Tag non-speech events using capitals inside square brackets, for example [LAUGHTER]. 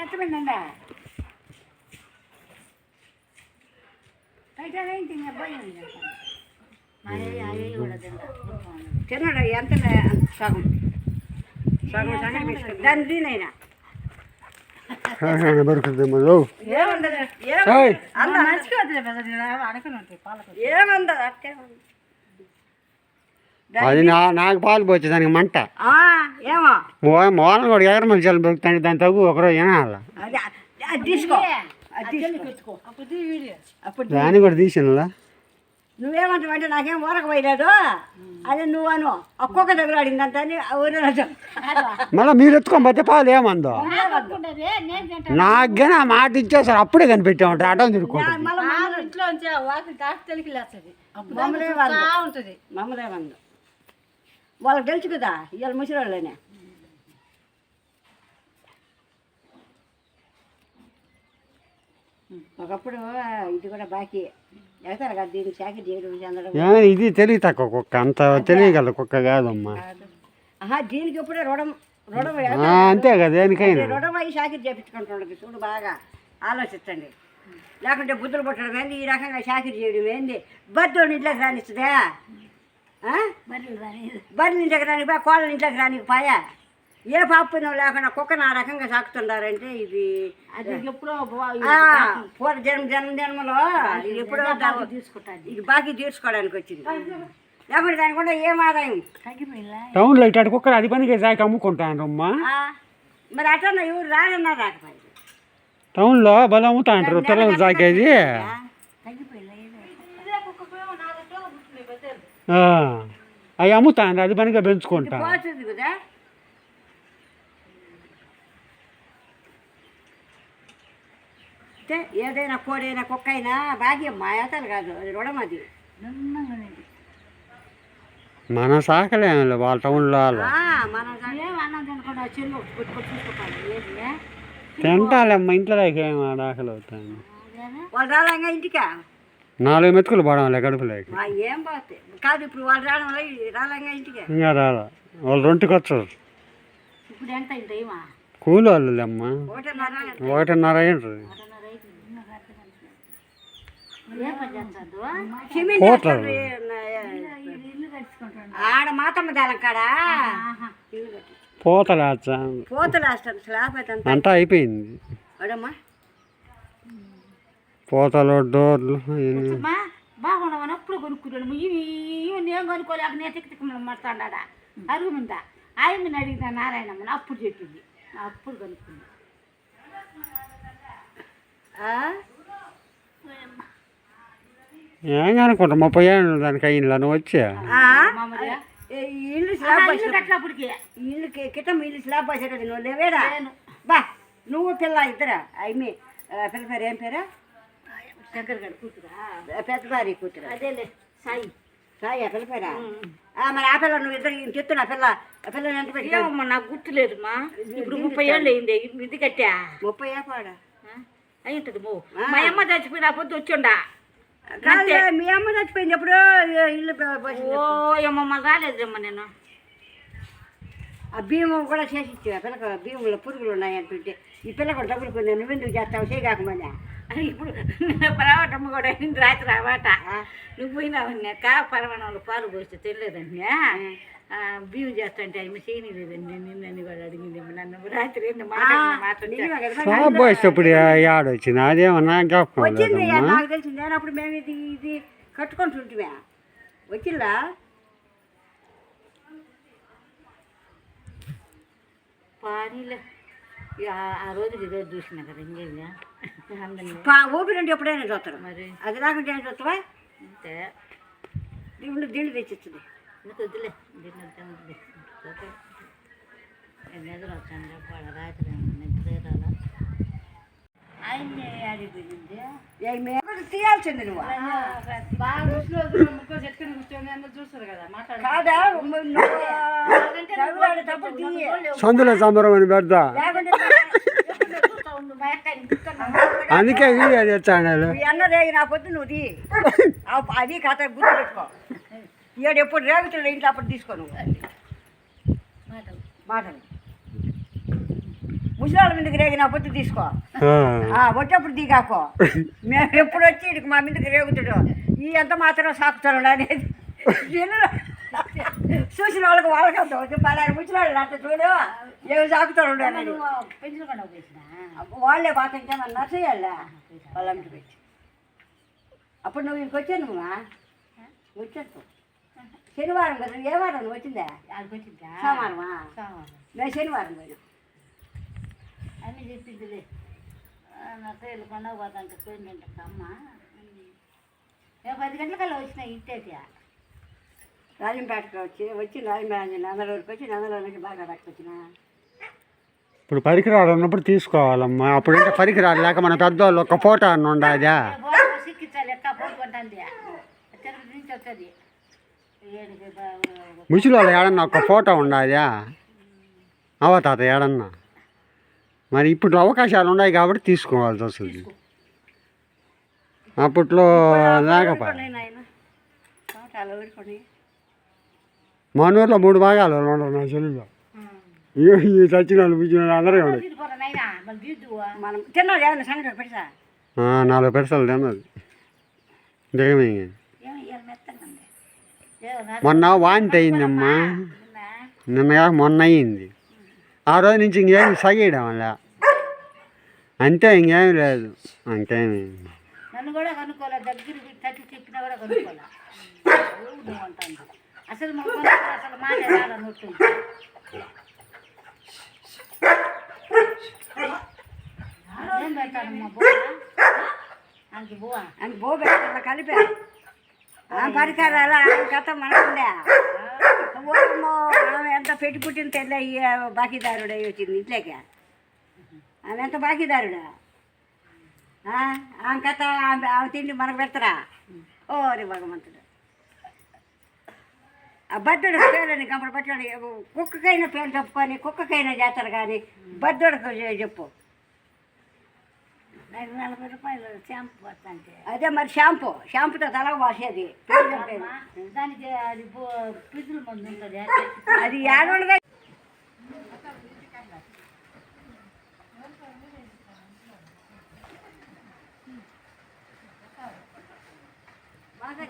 పెట్టమండి అయితే ఏంటి ఇంకా భయం తిన్నాడు ఎంత సగం సగం సగం తీసుకుంది దాన్ని దీనైనా దొరుకుతుంది మళ్ళీ ఏముండదు ఏయ్. ఏముండదు అట్టే ఉంది. అది నా నాకు పాలు పోతే దానికి మంట. ఆ, ఏమో. మోహన్ కూడా ఎగర మనుషులు దొరుకుతాయి దాని తగ్గు ఒకరోజు వినాల? దాన్ని కూడా తీసినలా? నువ్వేమంటావు అంటే నాకేం ఊరకపోయలేదు. అదే నువ్వు అను ఒక్కొక్క దగ్గర అడిగిందంత మళ్ళీ మీరు ఎత్తుకొని పోతే పాలు ఏమందో? నాకేనా ఆ మాట ఇచ్చేసారు. అప్పుడే కనిపెట్టామంటారు అటం తిరుక్కుంటారు ఇంట్లో ఉంచి ఆ వాకిలి దాటి తెలికి లేస్తుంది అప్పుడు మమ్మల్ని దాకా వాళ్ళు. చూస్తా ఉంటుంది నమ్మలేమందు వాళ్ళకి తెలుసు కదా ఇవాళ ముసిరాళ్ళనే ఒకప్పుడు ఇది కూడా బాకీ. ఎగతారు కదా దీన్ని చాకరీ చేయడం చెందడం. ఇది తెలివి తక్కువ కుక్క అంత తెలియగల కుక్క కాదమ్మా. ఆహా దీనికి ఎప్పుడే రుణం రుణం అంతే కదా దేనికైనా. రుణం అయ్యి చాకరీ చేపించుకుంటుండదు చూడు బాగా. ఆలోచించండి లేకుంటే బుద్ధులు పుట్టడం ఏంది ఈ రకంగా చాకరీ చేయడం ఏంది బద్దోని ఇంట్లోకి రానిస్తుందా? బర్రెలు ఇంట్లోకి రాని పోయా? కోళ్ళ ఇంట్లోకి రానికి పోయా? ఏ పాపం లేకుండా కుక్కను ఆ రకంగా సాకుతున్నారంటే ఇది అది ఎప్పుడో ఆ, పూర్వ జన్మ జన్మ జన్మలో ఎప్పుడో ఇది బాకీ తీర్చుకోవడానికి వచ్చింది. లేకుంటే దానికి కూడా ఏం ఆదాయం? టౌన్లో ఇటు కుక్కలు అది పనికి సాకి అమ్ముకుంటాను అమ్మా ఆ, మరి అట్లా ఎవరు రానన్నా రాకపోయింది. టౌన్లో బలం అమ్ముతా అంటారు సాకేది ఆ, అవి అమ్ముతాను అది పనిగా పెంచుకుంటా. ఏదైనా కోడైనా కుక్క అయినా భాగ్యం మా ఏతలు కాదు అది రుణం అది. మన సాకలేము వాళ్ళ టౌన్లో తింటాలేమ్మా ఇంట్లో ఏం ఆకలి అవుతాను వాళ్ళు రాలంగా ఇంటికా? నాలుగు మెతుకులు పడవాలి కడుపులోకి. వా, ఏం పోతే? కాదు ఇప్పుడు వాళ్ళు రావడం వల్ల రాలంగా ఇంటికే. ఇంకా రాలా. వాళ్ళు రొంటికి వచ్చారు. ఇప్పుడు ఎంత కూలి వాళ్ళు అమ్మా ఒకటిన్నర పోతారు. వేస్తారు, ఆడ మాతమ్మ దాలం కాడా? స్లాబ్ అయితే అంతా అయిపోయింది. అడమ్మా. పోతలు డోర్లు బాగున్నామని అప్పుడు కొనుక్కున్నాడు? ఇవి నేను కొనుక్కోలేక నేను తిక్క తిక్క మాట్లాడా అరుగు మీద. ఆయన అడిగిన నారాయణమ్మని అప్పుడు చెప్పింది. అప్పుడు కొనుక్కుంది ఆ? ఏం అనుకుంటా ముప్పై ఏళ్ళు దానికి అయ్యింది నువ్వు వచ్చా? ఏ, ఇల్లు స్లాబ్ ఇల్లు కిటం ఇల్లు స్లాబ్ వేసేటది నువ్వు లేవేడా? బా నువ్వు పిల్ల ఇద్దరా? అమ్మి పిల్ల పేరు ఏం పేరు? శంకర్ గారు కూతురా? పెద్ద భార్య కూతురు. అదేలే సాయి. సాయి ఆ పిల్ల పేరా? ఆ, మరి ఆ పిల్ల నువ్వు ఇద్దరు చెప్తున్నా పిల్ల ఆ పిల్లని ఎంత పెట్టి ఏమమ్మా నాకు గుర్తులేదుమా ఇప్పుడు ముప్పై ఏళ్ళు అయింది ఇది కట్టా? ముప్పై ఏపాడా అయి ఉంటుంది మో. మా అమ్మ చచ్చిపోయిన పొద్దు వచ్చిండా? కాదు మీ అమ్మ చచ్చిపోయింది ఎప్పుడు ఇల్లు ప- పోసింది. ఓ ఏమమ్మ రాలేదమ్మా నేను. ఆ భీమం కూడా చేసి ఇచ్చావు ఆ పిల్లకి భీమంలో పురుగులు ఉన్నాయి అంటుంటే ఈ పిల్ల కూడా డబ్బులు కొన్ని నువ్వెందుకు చేస్తావు చేయగాకమని ఇప్పుడు పరవాటమ్మ కూడా అయింది రాత్రి రావాట నువ్వు పోయినావన్నా కా పరమాణంలో పాలు పోస్తే తెలియదన్నా బియ్యం చేస్తుంటే ఆమె చేయలేదండి నిన్నని కూడా అడిగింది నన్ను రాత్రి పోయేటప్పుడు యాడ వచ్చింది అదేమన్నా జ్ఞాపకం వచ్చింది నాకు తెలిసింది నేను అప్పుడు మేము ఇది ఇది కట్టుకుంటుంటిమే. వచ్చిందా? పానీలే ఆ- రోజు ఈరోజు చూసిన కదా పా ఊపిరి ఎప్పుడైనా చూస్తారు. మరి? అది రాకుంటే ఏం చూస్తావా? అంతే. దీంట్లో దీంట్లో తెచ్చిస్తుంది నీకు వద్దులే? దీన్ని వద్దు, ఎదురు వచ్చాను రాత్రి నిద్ర తగులాడేటప్పుడు తీయి. సందులో సంబరం అని పెడతా. అందుకే వీడియో తెచ్చాను మీ అన్న రేగి నా పొద్దు నువ్వు అది కథ గుర్తు పెట్టుకో. [LAUGHS] ఈడు ఎప్పుడు రేగుతున్న ఇంట్లో అప్పుడు తీసుకో నువ్వు. మాటలు మాటలు ముసలాళ్ళ మీదకి రేగిన పొద్దు తీసుకో. వచ్చేప్పుడు దిగాకో? మేము ఎప్పుడు వచ్చి ఈడికి మా మీదకి రేగుతుడు. ఈ ఎంత మాత్రం సాకుతాడు అనేది. చూసిన వాళ్ళకి వాళ్ళకి అంత వచ్చి పలారు ముసలాళ్ళు అంత చూడు. ఏమి సాకుతాడు అనేది. వాళ్ళే బాగుంటే మన నర్సయ్యాళ్ళ వాళ్ళ ఇంటికి వచ్చి అప్పుడు నువ్వు ఇంటికి వచ్చాను నువ్వా? వచ్చాను శనివారం కదా ఏ వారం నువ్వు వచ్చిందా? ఆడికి వచ్చిందా? సోమవారమా? సోమవారం. నేను శనివారం పోయినా. అన్నీ చెప్పిందిలే ఆ, నా పేర్లు పండగ పోతాంటే పోయిందంట అమ్మ. రేపు పది గంటలకల్లా వచ్చిన ఇంటేటి రాజంపేటకు వచ్చి వచ్చి రాజంపేట నందలూరుకి వచ్చి నందలూరు బాగా పట్టుకొచ్చిన ఇప్పుడు పరికరాలు ఉన్నప్పుడు తీసుకోవాలమ్మా. అప్పుడంటే పరికరాలు లేక మన పెద్దవాళ్ళు ఒక ఫోటో అన్న ఉండదా. నుంచి ముసలివాళ్ళు ఏడన్నా ఒక ఫోటో ఉండదా. అవ తాత ఏడన్నా. మరి ఇప్పుడు అవకాశాలు ఉన్నాయి కాబట్టి తీసుకోవాల్సి వస్తుంది. అప్పట్లో ఊరుకొని మన ఊర్లో మూడు భాగాలు ఉండరు నా చెల్లిలో. ఈ చచ్చిన వాళ్ళు అందరూ నాలుగు పెరసలు తిన్నది. దిగమే మొన్న వాంతి అయిందమ్మా. నిన్న నిన్నగా మొన్న అయ్యింది ఆ రోజు నుంచి ఇంకేం సగేయడం వల్ల? అంతే ఇంకేం లేదు. అంతేమి. నన్ను కూడా కనుక్కోలే దగ్గరికి తట్టి చెప్పినా కూడా కనుక్కోలే. ఊ నువ్వు అంటాను అసలు అసలు మాట రాలన్నట్టుంది ఏం పెడతానమ్మా బువ్వ అందుకు బువ్వ పెట్టాల కలిపా. ఆ పరికరాలు కథ మనకుండే. ఓమో ఆమె ఎంత పెట్టి పుట్టిన తెల్ల బాకీదారుడు అయి వచ్చింది ఇంట్లోకి. ఆమె ఎంత బాకీదారుడా? ఆమె కథ ఆమె ఆమె తిండి మనకు పెడతారా? ఓ రే భగవంతుడు. ఆ బద్దడు పేర్లని కంపడు బట్టడు కుక్కకైనా పేరు చెప్పుకొని కుక్కకైనా చేస్తారు కానీ బద్దడుకు చెప్పు. నలభై రూపాయలు షాంపూ వస్తాంటే అదే మరి షాంపూ షాంపూతో తల వాసేది దానికి అది పిజుల మందు ఉంటుంది అది ఏడోళ్ళగా బాగా